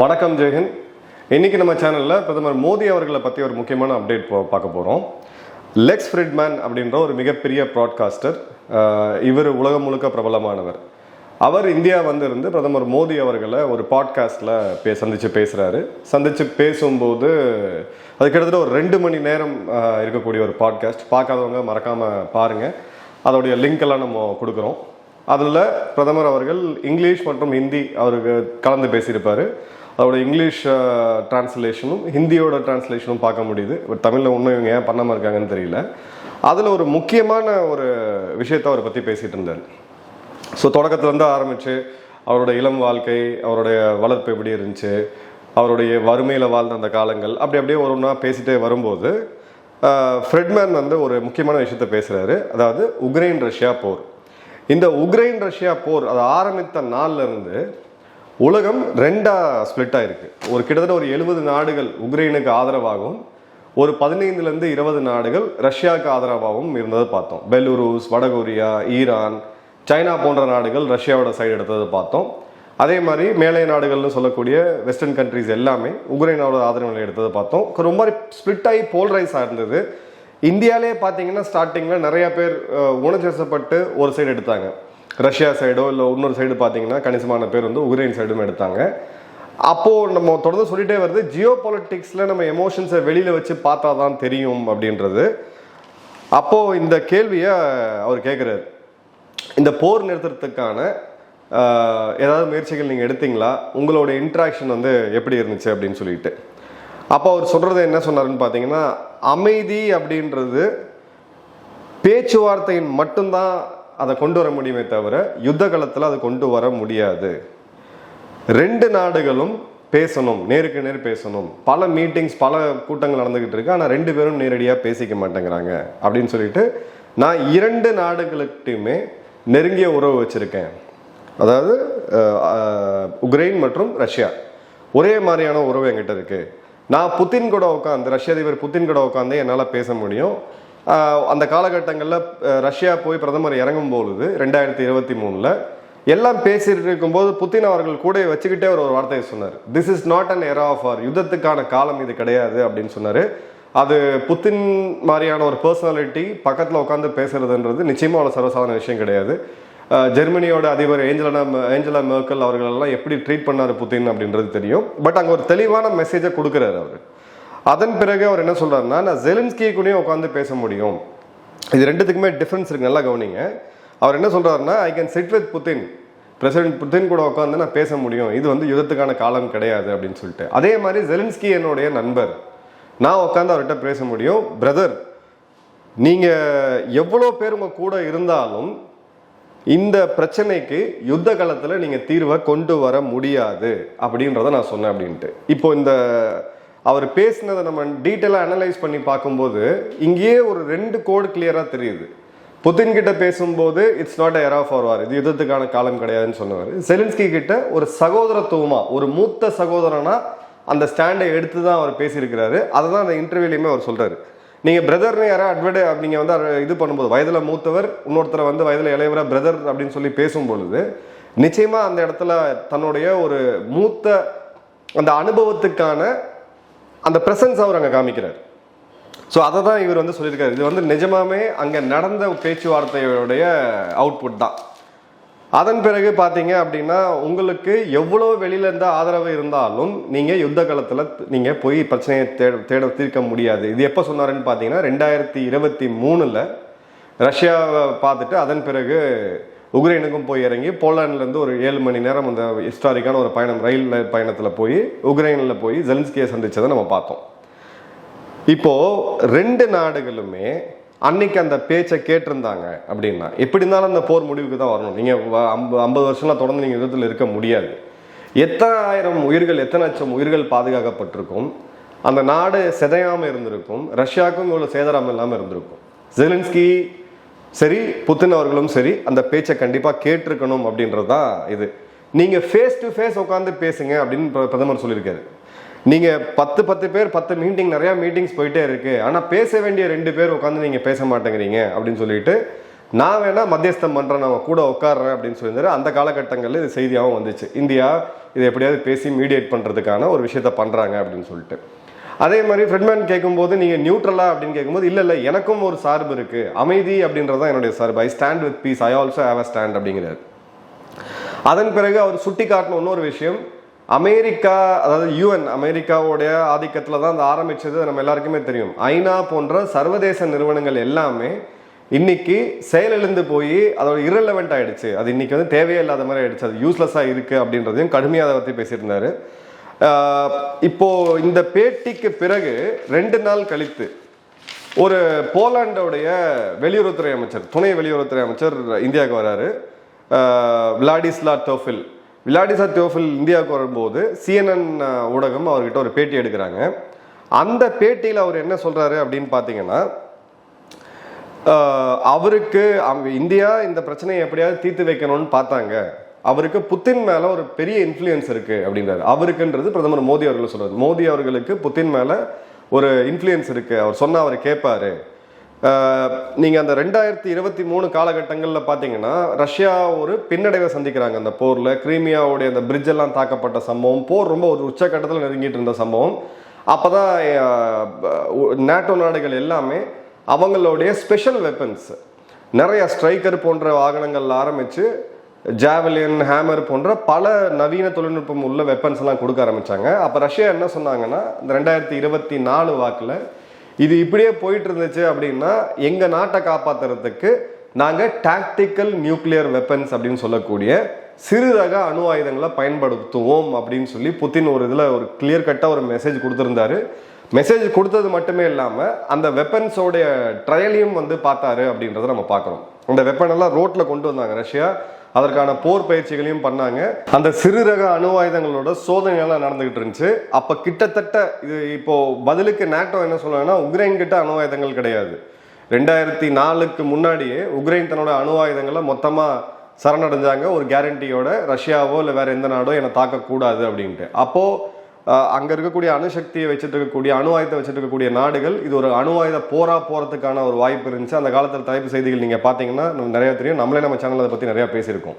வணக்கம் ஜெயஹிந்த் இன்னைக்கு நம்ம சேனலில் பிரதமர் மோடி அவர்களை பற்றி ஒரு முக்கியமான அப்டேட் போ பார்க்க போகிறோம் லெக்ஸ் ஃப்ரிட்மேன் அப்படின்ற ஒரு மிகப்பெரிய ப்ராட்காஸ்டர் இவர் உலகம் முழுக்க பிரபலமானவர். அவர் இந்தியா வந்திருந்து பிரதமர் மோடி அவர்களை ஒரு பாட்காஸ்ட்டில் பே சந்தித்து பேசுகிறாரு சந்தித்து பேசும்போது அது கிட்டத்தட்ட ஒரு ரெண்டு மணி நேரம் இருக்கக்கூடிய ஒரு பாட்காஸ்ட் பார்க்காதவங்க மறக்காமல் பாருங்கள் அதோடைய லிங்க் எல்லாம் நம்ம கொடுக்குறோம். அதில் பிரதமர் அவர்கள் இங்கிலீஷ் மற்றும் ஹிந்தி அவருக்கு கலந்து பேசியிருப்பார். அதோட இங்கிலீஷ் டிரான்ஸ்லேஷனும் ஹிந்தியோட டிரான்ஸ்லேஷனும் பார்க்க முடியுது. பட் தமிழில் இன்னும் இவங்க ஏன் பண்ணாமல் இருக்காங்கன்னு தெரியல. அதில் ஒரு முக்கியமான ஒரு விஷயத்தை அவரை பற்றி பேசிகிட்டு இருந்தார். ஸோ தொடக்கத்துலேருந்து ஆரம்பித்து அவரோட இளம் வாழ்க்கை அவருடைய வளர்ப்பு எப்படி இருந்துச்சு அவருடைய வறுமையில் வாழ்ந்த அந்த காலங்கள் அப்படி அப்படியே ஒரு ஒன்றா பேசிகிட்டே வரும்போது ஃப்ரெட்மேன் வந்து ஒரு முக்கியமான விஷயத்த பேசுகிறாரு அதாவது உக்ரைன் ரஷ்யா போர். இந்த உக்ரைன் ரஷ்யா போர் அதை ஆரம்பித்த நாள்ல இருந்து உலகம் ரெண்டாக ஸ்ப்ளிட் ஆயிருக்கு. ஒரு கிட்டத்தட்ட ஒரு எழுபது நாடுகள் உக்ரைனுக்கு ஆதரவாகவும் ஒரு பதினைந்துலேருந்து இருபது நாடுகள் ரஷ்யாவுக்கு ஆதரவாகவும் இருந்ததை பார்த்தோம். பெலூரூஸ் வடகொரியா ஈரான் சைனா போன்ற நாடுகள் ரஷ்யாவோட சைடு எடுத்ததை பார்த்தோம். அதே மாதிரி மேலை நாடுகள்னு சொல்லக்கூடிய வெஸ்டர்ன் கண்ட்ரிஸ் எல்லாமே உக்ரைனோட ஆதரவு எடுத்ததை பார்த்தோம். ரொம்ப ஸ்ப்ளிட் ஆகி போல்ரைஸாக இருந்தது இந்தியாவிலே பார்த்தீங்கன்னா ஸ்டார்டிங்கில் நிறையா பேர் அஹ், ஒரு சைடு எடுத்தாங்க. ரஷ்யா சைடோ இல்லை இன்னொரு சைடு பார்த்தீங்கன்னா கணிசமான பேர் வந்து உக்ரைன் சைடும் எடுத்தாங்க. அப்போது நம்ம தொடர்ந்து சொல்லிட்டே வருது ஜியோ பாலிட்டிக்ஸில் நம்ம எமோஷன்ஸை வெளியில் வச்சு பார்த்தா தான் தெரியும் அப்படின்றது. அப்போது இந்த கேள்வியை அவர் கேட்குறாரு இந்த போர் நிறுத்துறதுக்கான ஏதாவது முயற்சிகள் நீங்கள் எடுத்தீங்களா? உங்களோட இன்ட்ராக்ஷன் வந்து எப்படி இருந்துச்சு அப்படின்னு சொல்லிட்டு. அப்போ அவர் சொல்கிறது என்ன சொன்னாருன்னு பார்த்தீங்கன்னா அமைதி அப்படின்றது பேச்சுவார்த்தையின் மட்டும்தான் அதை கொண்டு வர முடியுமே தவிர யுத்த காலத்தில் அதை கொண்டு வர முடியாது. ரெண்டு நாடுகளும் பேசணும் நேருக்கு நேர் பேசணும். பல மீட்டிங்ஸ் பல கூட்டங்கள் நடந்துகிட்டு இருக்கு. ஆனால் ரெண்டு பேரும் நேரடியாக பேசிக்க மாட்டேங்கிறாங்க அப்படின்னு சொல்லிட்டு நான் இரண்டு நாடுகளுக்கிட்டையுமே நெருங்கிய உறவு வச்சுருக்கேன். அதாவது உக்ரைன் மற்றும் ரஷ்யா. ஒரே மாதிரியான உறவு என்கிட்ட இருக்குது நான் புத்தின் கூட உட்காந்து ரஷ்ய அதிபர் புத்தின் கூட உட்காந்து என்னால் பேச முடியும். அந்த காலகட்டங்களில் ரஷ்யா போய் பிரதமர் இறங்கும் பொழுது ரெண்டாயிரத்தி இருபத்தி மூணில் எல்லாம் பேசிட்டு இருக்கும்போது புத்தின் அவர்கள் கூட வச்சுக்கிட்டே ஒரு ஒரு வார்த்தையை சொன்னார். This is not an era of war யுத்தத்துக்கான காலம் இது கிடையாது அப்படின்னு சொன்னார். அது புத்தின் மாதிரியான ஒரு பர்சனாலிட்டி பக்கத்தில் உட்காந்து பேசுறதுன்றது நிச்சயமாக அவ்வளோ சர்வசாதாரண விஷயம் கிடையாது. ஜெர்மனியோட அதிபர் ஏஞ்சலனா ஏஞ்சலா மேர்க்கல் அவர்களெல்லாம் எப்படி ட்ரீட் பண்ணார் புத்தின் அப்படின்றது தெரியும். பட் அங்கே ஒரு தெளிவான மெசேஜை கொடுக்குறாரு அவர். அதன் பிறகு அவர் என்ன சொல்கிறாருன்னா நான் ஜெலின்ஸ்கியை கூடயும் உட்காந்து பேச முடியும். இது ரெண்டுத்துக்குமே டிஃப்ரென்ஸ் இருக்குது நல்லா கவனிங்க. அவர் என்ன சொல்கிறாருன்னா I can sit with Putin president Putin கூட உட்காந்து நான் பேச முடியும். இது வந்து யுத்தத்துக்கான காலம் கிடையாது அப்படின்னு சொல்லிட்டு. அதே மாதிரி ஜெலின்ஸ்கி என்னுடைய நண்பர். நான் உட்காந்து அவர்கிட்ட பேச முடியும். பிரதர் நீங்கள் எவ்வளோ பேர் உங்கள் கூட இருந்தாலும் இந்த பிரச்சனைக்கு யுத்த காலத்தில் நீங்கள் தீர்வை கொண்டு வர முடியாது அப்படின்றத நான் சொன்னேன் அப்படின்ட்டு. இப்போ இந்த அவர் பேசினதை நம்ம டீட்டெயிலாக அனலைஸ் பண்ணி பார்க்கும்போது இங்கேயே ஒரு ரெண்டு கோடு கிளியராக தெரியுது. புதின் கிட்ட பேசும்போது it's not era for war இது யுத்தத்துக்கான காலம் கிடையாதுன்னு சொன்னவர். செலின்ஸ்கி கிட்ட ஒரு சகோதரத்துவமா ஒரு மூத்த சகோதரனா அந்த ஸ்டாண்டை எடுத்து தான் அவர் பேசியிருக்கிறாரு. அதை தான் அந்த இன்டர்வியூலையுமே அவர் சொல்கிறாரு நீங்கள் பிரதர்னு யாராவது அட்வர்டை நீங்கள் வந்து அதை இது பண்ணும்போது வயதில் மூத்தவர் இன்னொருத்தரை வந்து வயதில் இளையவராக பிரதர் அப்படின்னு சொல்லி பேசும் பொழுது அந்த இடத்துல தன்னுடைய ஒரு மூத்த அந்த அனுபவத்துக்கான அந்த ப்ரெசன்ஸ் அவர் அங்கே காமிக்கிறார். ஸோ அதை தான் இவர் வந்து சொல்லியிருக்காரு. இது வந்து நிஜமாமே அங்கே நடந்த பேச்சுவார்த்தையோடைய அவுட்புட் தான். அதன் பிறகு பார்த்தீங்க அப்படின்னா உங்களுக்கு எவ்வளோ வெளியில இருந்து ஆதரவு இருந்தாலும் நீங்கள் யுத்த காலத்தில் நீங்கள் போய் பிரச்சனையை தேட தேட தீர்க்க முடியாது. இது எப்போ சொன்னாருன்னு பார்த்தீங்கன்னா ரெண்டாயிரத்தி இருபத்தி மூணில் ரஷ்யாவை பார்த்துட்டு அதன் பிறகு உக்ரைனுக்கும் போய் இறங்கி போலாண்ட்லேருந்து ஒரு ஏழு மணி நேரம் அந்த ஹிஸ்டாரிக்கான ஒரு பயணம் ரயில் பயணத்தில் போய் உக்ரைனில் போய் ஜெலன்ஸ்கியை சந்தித்ததை நம்ம பார்த்தோம். இப்போது ரெண்டு நாடுகளுமே அன்னைக்கு அந்த பேச்சை கேட்டிருந்தாங்க அப்படின்னா எப்படி இருந்தாலும் அந்த போர் முடிவுக்கு தான் வரணும். நீங்கள் ஐம்பது ஐம்பது வருஷம்லாம் தொடர்ந்து நீங்கள் யுத்தத்தில் இருக்க முடியாது. எத்தனை ஆயிரம் உயிர்கள் எத்தனை லட்சம் உயிர்கள் பாதுகாக்கப்பட்டிருக்கும்? அந்த நாடு சிதையாமல் இருந்திருக்கும். ரஷ்யாவுக்கும் இவ்வளோ சேதாரம் இல்லாமல் இருந்திருக்கும். ஜெலின்ஸ்கி சரி புத்தின் அவர்களும் சரி அந்த பேச்சை கண்டிப்பாக கேட்டிருக்கணும் அப்படின்றது தான் இது. நீங்கள் ஃபேஸ் டு ஃபேஸ் உட்காந்து பேசுங்க அப்படின்னு பிர- பிரதமர் சொல்லியிருக்காரு. நீங்கள் பத்து பத்து பேர் பத்து மீட்டிங் நிறையா மீட்டிங்ஸ் போயிட்டே இருக்குது ஆனால் பேச வேண்டிய ரெண்டு பேர் உட்காந்து நீங்கள் பேச மாட்டேங்கிறீங்க அப்படின்னு சொல்லிட்டு நான் வேணால் மத்தியஸ்தம் பண்ணுறேன் நான் கூட உட்கார்றேன் அப்படின்னு சொல்லியிருந்தாரு. அந்த காலகட்டங்களில் இது செய்தியாகவும் வந்துச்சு. இந்தியா இதை எப்படியாவது பேசி மீடியேட் பண்ணுறதுக்கான ஒரு விஷயத்த பண்ணுறாங்க அப்படின்னு சொல்லிட்டு. அதே மாதிரி ஃப்ரெட்மேன் கேட்கும்போது நீங்கள் நியூட்ரலா அப்படின்னு கேட்கும்போது இல்லை இல்லை எனக்கும் ஒரு சார்பு இருக்குது அமைதி அப்படின்றது தான் என்னுடைய சார்பு. I stand with peace I also have a stand அப்படிங்கிறார். அதன் பிறகு அவர் சுட்டி காட்டின இன்னொரு விஷயம் அமெரிக்கா அதாவது யூஎன் அமெரிக்காவுடைய ஆதிக்கத்தில் தான் அது ஆரம்பித்தது நம்ம எல்லாருக்குமே தெரியும். ஐநா போன்ற சர்வதேச நிறுவனங்கள் எல்லாமே இன்னைக்கு செயலிழந்து போய் அதோட இரலவெண்ட் ஆயிடுச்சு. அது இன்னைக்கு வந்து தேவையே இல்லாத மாதிரி ஆயிடுச்சு. அது யூஸ்லெஸ்ஸாக இருக்குது அப்படின்றதையும் கடுமையாக அதை பற்றி பேசியிருந்தாரு. இப்போ இந்த பேட்டிக்கு பிறகு ரெண்டு நாள் கழித்து ஒரு போலாண்டோடைய வெளியுறவுத்துறை அமைச்சர் துணை வெளியுறவுத்துறை அமைச்சர் இந்தியாவுக்கு வராரு. விளாடிஸ்லா டோஃபில். விளாடிஸ்லா டோஃபில் இந்தியாவுக்கு வரும்போது சிஎன்என் ஊடகம் அவர்கிட்ட ஒரு பேட்டி எடுக்கிறாங்க. அந்த பேட்டியில் அவர் என்ன சொல்கிறாரு அப்படின்னு பார்த்தீங்கன்னா அவருக்கு அவங்க இந்தியா இந்த பிரச்சனையை எப்படியாவது தீர்த்து வைக்கணும்னு பார்த்தாங்க. அவருக்கு புத்தின் மேல ஒரு பெரிய இன்ஃப்ளூயன்ஸ் இருக்கு அப்படின்றாரு. அவருக்குன்றது பிரதமர் மோடி அவர்கள் சொல்றாரு மோடி அவர்களுக்கு புத்தின் மேல ஒரு இன்ஃப்ளூயன்ஸ் இருக்கு. அவர் சொன்னா அவர் கேட்பாரு. நீங்கள் நீங்க அந்த ரெண்டாயிரத்தி இருபத்தி மூணு காலகட்டங்களில் பார்த்தீங்கன்னா ரஷ்யா ஒரு பின்னடைவை சந்திக்கிறாங்க. அந்த போர்ல கிரீமியாவுடைய அந்த பிரிட்ஜ் எல்லாம் தாக்கப்பட்ட சம்பவம் போர் ரொம்ப ஒரு உச்சக்கட்டத்தில் நெருங்கிட்டு இருந்த சம்பவம். அப்பதான் நேட்டோ நாடுகள் எல்லாமே அவங்களுடைய ஸ்பெஷல் வெப்பன்ஸ் நிறைய ஸ்ட்ரைக்கர் போன்ற வாகனங்கள் ஆரம்பிச்சு ஜாவலின் ஹேமர் போன்ற பல நவீன தொழில்நுட்பம் உள்ள வெப்பன்ஸ் எல்லாம் கொடுக்க ஆரம்பிச்சாங்க. அப்ப ரஷ்யா என்ன சொன்னாங்கன்னா இந்த ரெண்டாயிரத்தி இருபத்தி நாலு வாக்குல இது இப்படியே போயிட்டு இருந்துச்சு அப்படின்னா எங்க நாட்டை காப்பாத்துறதுக்கு நாங்க டாக்டிக்கல் நியூக்ளியர் வெப்பன்ஸ் அப்படின்னு சொல்லக்கூடிய சிறு ரக அணு ஆயுதங்களை பயன்படுத்துவோம் அப்படின்னு சொல்லி புத்தின் ஒரு இதுல ஒரு கிளியர் கட்டா ஒரு மெசேஜ் கொடுத்திருந்தாரு. மெசேஜ் கொடுத்தது மட்டுமே இல்லாம அந்த வெப்பன்ஸோடைய ட்ரையலையும் வந்து பார்த்தாரு அப்படின்றத நம்ம பார்க்கறோம். அந்த வெப்பன் எல்லாம் ரோட்ல கொண்டு வந்தாங்க ரஷ்யா. அதற்கான போர் பயிற்சிகளையும் பண்ணாங்க. அந்த சிறு ரக அணு ஆயுதங்களோட நடந்துகிட்டு இருந்துச்சு. அப்ப கிட்டத்தட்ட இது இப்போ பதிலுக்கு நேட்டோ என்ன சொல்லுவாங்கன்னா உக்ரைன் கிட்ட அணு ஆயுதங்கள் கிடையாது. ரெண்டாயிரத்தி நாலுக்கு முன்னாடியே உக்ரைன் தன்னோட அணு ஆயுதங்களை மொத்தமா சரணடைஞ்சாங்க. ஒரு கேரண்டியோட ரஷ்யாவோ இல்லை வேற எந்த நாடோ என்னை தாக்கக்கூடாது அப்படின்ட்டு. அப்போது அங்க இருக்கக்கூடிய அணுசக்தியை வச்சுட்டு இருக்கக்கூடிய அணு ஆயுதத்தை வச்சுட்டு இருக்கக்கூடிய நாடுகள் இது ஒரு அணு ஆயுத போரா போறதுக்கான ஒரு வாய்ப்பு இருந்துச்சு. அந்த காலத்தில் தலைப்பு செய்திகள் நீங்க பாத்தீங்கன்னா நமக்கு நிறைய தெரியும். நம்மளே நம்ம சேனல் அதை பத்தி நிறைய பேசியிருக்கோம்.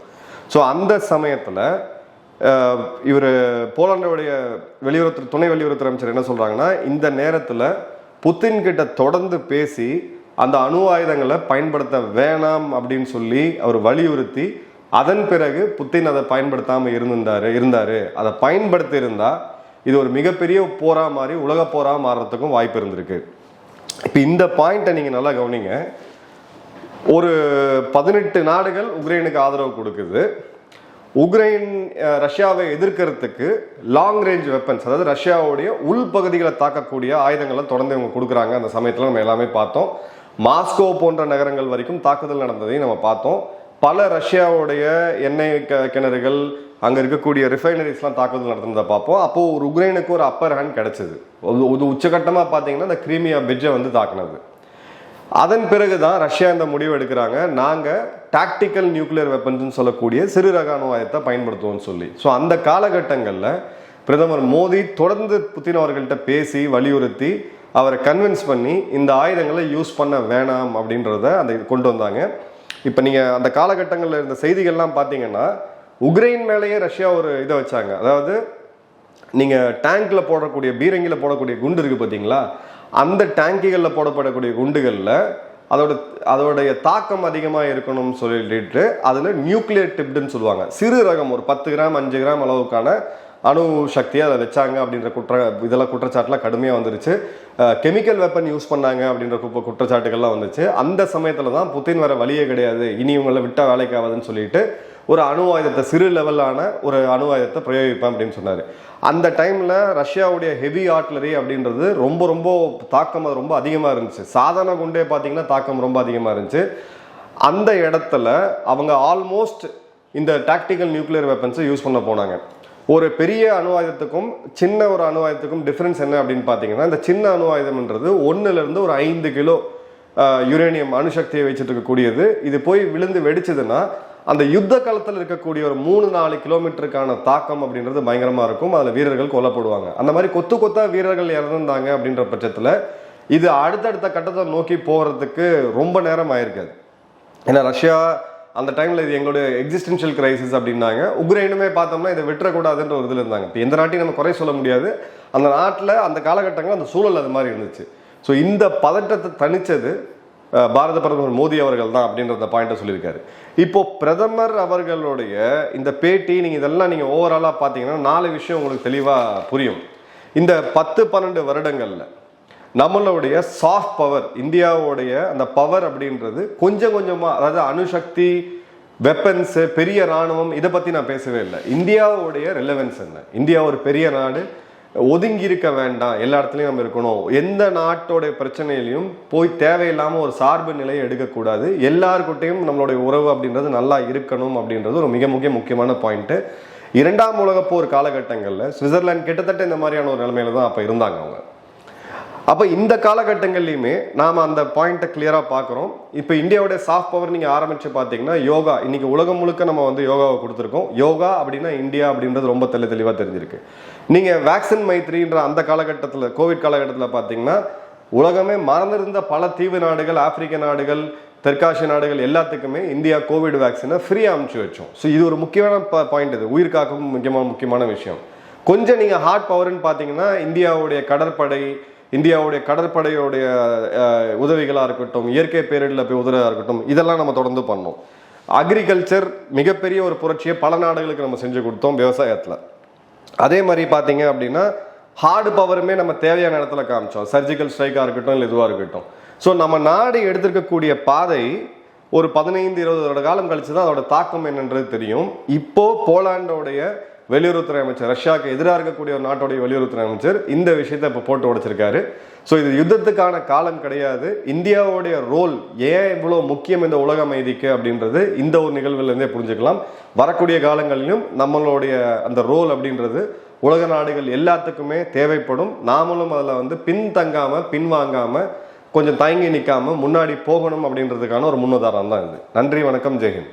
ஸோ அந்த சமயத்துல இவர் போலாண்டோடைய வெளியுறவு துணை வெளியுறவுத்துறை அமைச்சர் என்ன சொல்றாங்கன்னா இந்த நேரத்துல புத்தின் கிட்ட தொடர்ந்து பேசி அந்த அணு ஆயுதங்களை பயன்படுத்த வேணாம் அப்படின்னு சொல்லி அவர் வலியுறுத்தி அதன் பிறகு புத்தின் அதை பயன்படுத்தாமல் இருந்திருந்தாரு இருந்தாரு. அதை பயன்படுத்தி இருந்தா இது ஒரு மிகப்பெரிய போரா மாதிரி உலக போரா மாறுறதுக்கும் வாய்ப்பு இருந்திருக்கு. இப்போ இந்த பாயிண்ட்டை நீங்கள் நல்லா கவனிங்க. ஒரு பதினெட்டு நாடுகள் உக்ரைனுக்கு ஆதரவு கொடுக்குது. உக்ரைன் ரஷ்யாவை எதிர்க்கிறதுக்கு லாங் ரேஞ்ச் வெப்பன்ஸ் அதாவது ரஷ்யாவுடைய உள் பகுதிகளை தாக்கக்கூடிய ஆயுதங்களை தொடர்ந்து இவங்க கொடுக்குறாங்க. அந்த சமயத்தில் நம்ம எல்லாமே பார்த்தோம். மாஸ்கோ போன்ற நகரங்கள் வரைக்கும் தாக்குதல் நடந்ததையும் நம்ம பார்த்தோம். பல ரஷ்யாவுடைய எண்ணெய் க- கிணறுகள் அங்கே இருக்கக்கூடிய ரிஃபைனரிஸ்லாம் தாக்குதல் நடத்துனதை பார்ப்போம். அப்போது ஒரு உக்ரைனுக்கு ஒரு அப்பர் ஹேண்ட் கிடச்சிது. ஒரு உச்சகட்டமாக பார்த்தீங்கன்னா இந்த கிரீமியா பிரிட்ஜை வந்து தாக்குனது. அதன் பிறகு தான் ரஷ்யா இந்த முடிவு எடுக்கிறாங்க. நாங்கள் டாக்டிக்கல் நியூக்ளியர் வெப்பன்ஸ்னு சொல்லக்கூடிய சிறு ரக அணுவாயத்தை பயன்படுத்துவோம்னு சொல்லி. ஸோ அந்த காலகட்டங்களில் பிரதமர் மோடி தொடர்ந்து புத்தின் அவர்கள்ட்ட பேசி வலியுறுத்தி அவரை கன்வின்ஸ் பண்ணி இந்த ஆயுதங்களை யூஸ் பண்ண வேணாம் அப்படின்றத அந்த கொண்டு வந்தாங்க. இப்போ நீங்கள் அந்த காலகட்டங்களில் இருந்த செய்திகள்லாம் பார்த்தீங்கன்னா உக்ரைன் மேலேயே ரஷ்யா ஒரு இதை வச்சாங்க. அதாவது நீங்கள் டேங்க்கில் போடக்கூடிய பீரங்கியில் போடக்கூடிய குண்டு இருக்குது பார்த்தீங்களா அந்த டேங்கிகளில் போடப்படக்கூடிய குண்டுகளில் அதோட அதோடைய தாக்கம் அதிகமாக இருக்கணும்னு சொல்லிட்டு அதில் நியூக்ளியர் டிப்டுன்னு சொல்லுவாங்க. சிறு ரகம் ஒரு பத்து கிராம் அஞ்சு கிராம் அளவுக்கான அணு சக்தியை அதை வச்சாங்க அப்படின்ற குற்ற இதெல்லாம் குற்றச்சாட்டுலாம் கடுமையாக வந்துருச்சு. கெமிக்கல் வெப்பன் யூஸ் பண்ணாங்க அப்படின்ற குப்ப குற்றச்சாட்டுகள்லாம் வந்துச்சு. அந்த சமயத்தில் தான் புத்தின் வர வழியே கிடையாது. இனி இவங்களை விட்டால் வேலைக்கு ஆகாதுன்னு சொல்லிட்டு ஒரு அணு ஆயுதத்தை சிறு லெவலான ஒரு அணு ஆயுதத்தை பிரயோகிப்பேன் அப்படின்னு சொன்னார். அந்த டைமில் ரஷ்யாவுடைய ஹெவி ஆர்ட்லரி அப்படின்றது ரொம்ப ரொம்ப தாக்கம் அது ரொம்ப அதிகமாக இருந்துச்சு. சாதாரண குண்டே பார்த்தீங்கன்னா தாக்கம் ரொம்ப அதிகமாக இருந்துச்சு. அந்த இடத்துல அவங்க ஆல்மோஸ்ட் இந்த டாக்டிக்கல் நியூக்ளியர் வெப்பன்ஸை யூஸ் பண்ண போனாங்க. ஒரு பெரிய அணு ஆயுதத்துக்கும் சின்ன ஒரு அணு ஆயுதத்துக்கும் டிஃப்ரென்ஸ் என்ன அப்படின்னு பார்த்தீங்கன்னா இந்த சின்ன அணு ஆயுதம்ன்றது ஒன்றுலேருந்து ஒரு ஐந்து கிலோ யுரேனியம் அணுசக்தியை வச்சுட்டு இருக்கக்கூடியது இது போய் விழுந்து வெடிச்சதுன்னா அந்த யுத்த காலத்தில் இருக்கக்கூடிய ஒரு மூணு நாலு கிலோமீட்டருக்கான தாக்கம் அப்படின்றது பயங்கரமாக இருக்கும். அதில் வீரர்கள் கொல்லப்படுவாங்க. அந்த மாதிரி கொத்து கொத்தா வீரர்கள் இறந்துருந்தாங்க அப்படின்ற பட்சத்தில் இது அடுத்தடுத்த கட்டத்தை நோக்கி போகிறதுக்கு ரொம்ப நேரம் ஆயிருக்காது ஏன்னா ரஷ்யா அந்த டைமில் இது எங்களுடைய எக்ஸிஸ்டென்ஷியல் கிரைசிஸ் அப்படின்னாங்க. உக்ரைனுமே பார்த்தோம்னா இதை விட்டுறக்கூடாதுன்ற ஒரு இதில் இருந்தாங்க. இப்போ எந்த நாட்டையும் நம்ம குறை சொல்ல முடியாது. அந்த நாட்டில் அந்த காலகட்டங்கள் அந்த சூழல் அது மாதிரி இருந்துச்சு. ஸோ இந்த பதட்டத்தை தணித்தது பாரத பிரதமர் மோடி அவர்கள் தான் அப்படின்ற பாயிண்ட்டை சொல்லியிருக்காரு. இப்போ பிரதமர் அவர்களுடைய இந்த பேட்டி நீங்கள் இதெல்லாம் நீங்கள் ஓவராலாக பார்த்தீங்கன்னா நாலு விஷயம் உங்களுக்கு தெளிவாக புரியும். இந்த பத்து பன்னெண்டு வருடங்களில் நம்மளுடைய சாஃப்ட் பவர் இந்தியாவுடைய அந்த பவர் அப்படின்றது கொஞ்சம் கொஞ்சமாக அதாவது அணுசக்தி வெப்பன்ஸு பெரிய ராணுவம் இதை பற்றி நான் பேசவே இல்லை. இந்தியாவுடைய ரிலவன்ஸ் என்ன? இந்தியா ஒரு பெரிய நாடு ஒதுங்கி இருக்க வேண்டாம். எல்லா இடத்துலையும் நம்ம இருக்கணும். எந்த நாட்டோடைய பிரச்சனையிலையும் போய் தேவையில்லாமல் ஒரு சார்பு நிலையை எடுக்கக்கூடாது. எல்லாருக்கிட்டையும் நம்மளுடைய உறவு அப்படின்றது நல்லா இருக்கணும் அப்படின்றது ஒரு மிக மிக முக்கியமான பாயிண்ட்டு இரண்டாம் உலகப்போர் காலகட்டங்களில் சுவிட்சர்லாந்து கிட்டத்தட்ட இந்த மாதிரியான ஒரு நிலைமையில தான் அப்போ இருந்தாங்க அவங்க. அப்போ இந்த காலகட்டங்கள்லையுமே நாம் அந்த பாயிண்ட்டை கிளியராக பார்க்குறோம் இப்போ இந்தியாவுடைய சாஃப்ட் பவர் நீங்கள் ஆரம்பித்து பார்த்தீங்கன்னா யோகா இன்றைக்கி உலகம் முழுக்க நம்ம வந்து யோகாவை கொடுத்துருக்கோம். யோகா அப்படின்னா இந்தியா அப்படின்றது ரொம்ப தெளி தெளிவாக தெரிஞ்சிருக்கு. நீங்கள் வேக்சின் மைத்ரின்ற அந்த காலகட்டத்தில் கோவிட் காலகட்டத்தில் பார்த்தீங்கன்னா உலகமே மறந்திருந்த பல தீவு நாடுகள் ஆப்பிரிக்க நாடுகள் தெற்காசிய நாடுகள் எல்லாத்துக்குமே இந்தியா கோவிட் வேக்சினை ஃப்ரீயாக அமுச்சு வச்சோம். ஸோ இது ஒரு முக்கியமான பாயிண்ட் இது. உயிர் காக்கும் முக்கியமான முக்கியமான விஷயம். கொஞ்சம் நீங்கள் ஹார்ட் பவர்னு பார்த்தீங்கன்னா இந்தியாவுடைய கடற்படை இந்தியாவுடைய கடற்படையோடைய உதவிகளாக இருக்கட்டும் இயற்கை பேரிடரில் போய் உதவியாக இருக்கட்டும் இதெல்லாம் நம்ம தொடர்ந்து பண்ணோம். அக்ரிகல்ச்சர் மிகப்பெரிய ஒரு புரட்சியை பல நாடுகளுக்கு நம்ம செஞ்சு கொடுத்தோம் விவசாயத்தில். அதே மாதிரி பார்த்தீங்க அப்படின்னா ஹார்டு பவருமே நம்ம தேவையான இடத்துல காமிச்சோம். சர்ஜிக்கல் ஸ்ட்ரைக்காக இருக்கட்டும் இல்லை இதுவாக இருக்கட்டும். ஸோ நம்ம நாடு எடுத்திருக்கக்கூடிய பாதை ஒரு பதினைந்து இருபது வருட காலம் கழிச்சு தான் அதோட தாக்கம் என்னன்றது தெரியும். இப்போ போலாண்டோடைய வெளியுறவுத்துறை அமைச்சர் ரஷ்யாவுக்கு எதிராக இருக்கக்கூடிய ஒரு நாட்டோடைய வெளியுறவுத்துறை அமைச்சர் இந்த விஷயத்தை இப்போ போட்டு உடைச்சிருக்காரு ஸோ இது யுத்தத்துக்கான காலம் கிடையாது. இந்தியாவுடைய ரோல் ஏன் இவ்வளோ முக்கியம் இந்த உலக அமைதிக்கு அப்படின்றது இந்த ஒரு நிகழ்வுலேருந்தே புரிஞ்சுக்கலாம். வரக்கூடிய காலங்களிலும் நம்மளுடைய அந்த ரோல் அப்படின்றது உலக நாடுகள் எல்லாத்துக்குமே தேவைப்படும். நாமளும் அதில் வந்து பின்தங்காமல் பின்வாங்காமல் கொஞ்சம் தயங்கி நிற்காம முன்னாடி போகணும் அப்படின்றதுக்கான ஒரு முன்னுதாரணம் தான் இது. நன்றி வணக்கம் ஜெயஹிந்த்.